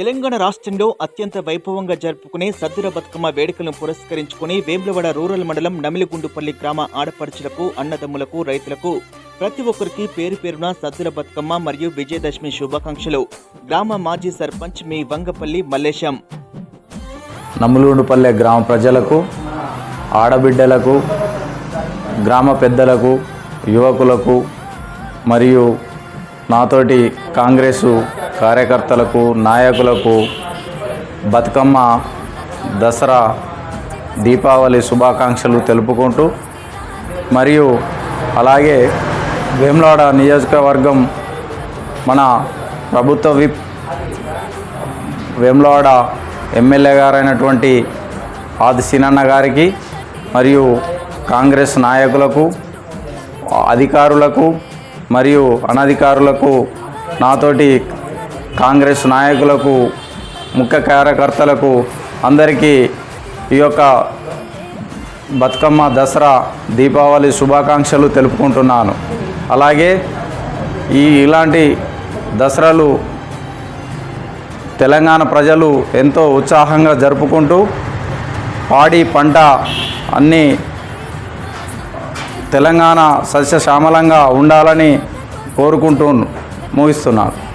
తెలంగాణ రాష్ట్రంలో అత్యంత వైభవంగా జరుపుకునే సద్దుల బతుకమ్మ వేడుకలను పురస్కరించుకుని వేములవాడ రూరల్ మండలం నమిలిగుండుపల్లి గ్రామ ఆడపడుచులకు అన్నదమ్ములకు రైతులకు ప్రతి ఒక్కరికి పేరు పేరున సద్దుల బతుకమ్మ మరియు విజయదశమి శుభాకాంక్షలు. గ్రామ మాజీ సర్పంచ్ మీ వంగపల్లి మల్లేశం. నమ్ములూండుపల్లె గ్రామ ప్రజలకు ఆడబిడ్డలకు గ్రామ పెద్దలకు యువకులకు మరియు నాతోటి కాంగ్రెసు కార్యకర్తలకు నాయకులకు బతుకమ్మ దసరా దీపావళి శుభాకాంక్షలు తెలుపుకుంటూ మరియు అలాగే వేములవాడ నియోజకవర్గం మన ప్రభుత్వ విప్ వేములవాడ ఎమ్మెల్యే గారైనటువంటి ఆది సినన్న గారికి మరియు కాంగ్రెస్ నాయకులకు అధికారులకు మరియు అనధికారులకు నాతోటి కాంగ్రెస్ నాయకులకు ముఖ్య కార్యకర్తలకు అందరికీ ఈ యొక్క బతుకమ్మ దసరా దీపావళి శుభాకాంక్షలు తెలుపుకుంటున్నాను. అలాగే ఈ ఇలాంటి దసరాలు తెలంగాణ ప్రజలు ఎంతో ఉత్సాహంగా జరుపుకుంటూ పాడి పంట అన్నీ తెలంగాణ సస్యశ్యామలంగా ఉండాలని కోరుకుంటూ ముగిస్తున్నాను.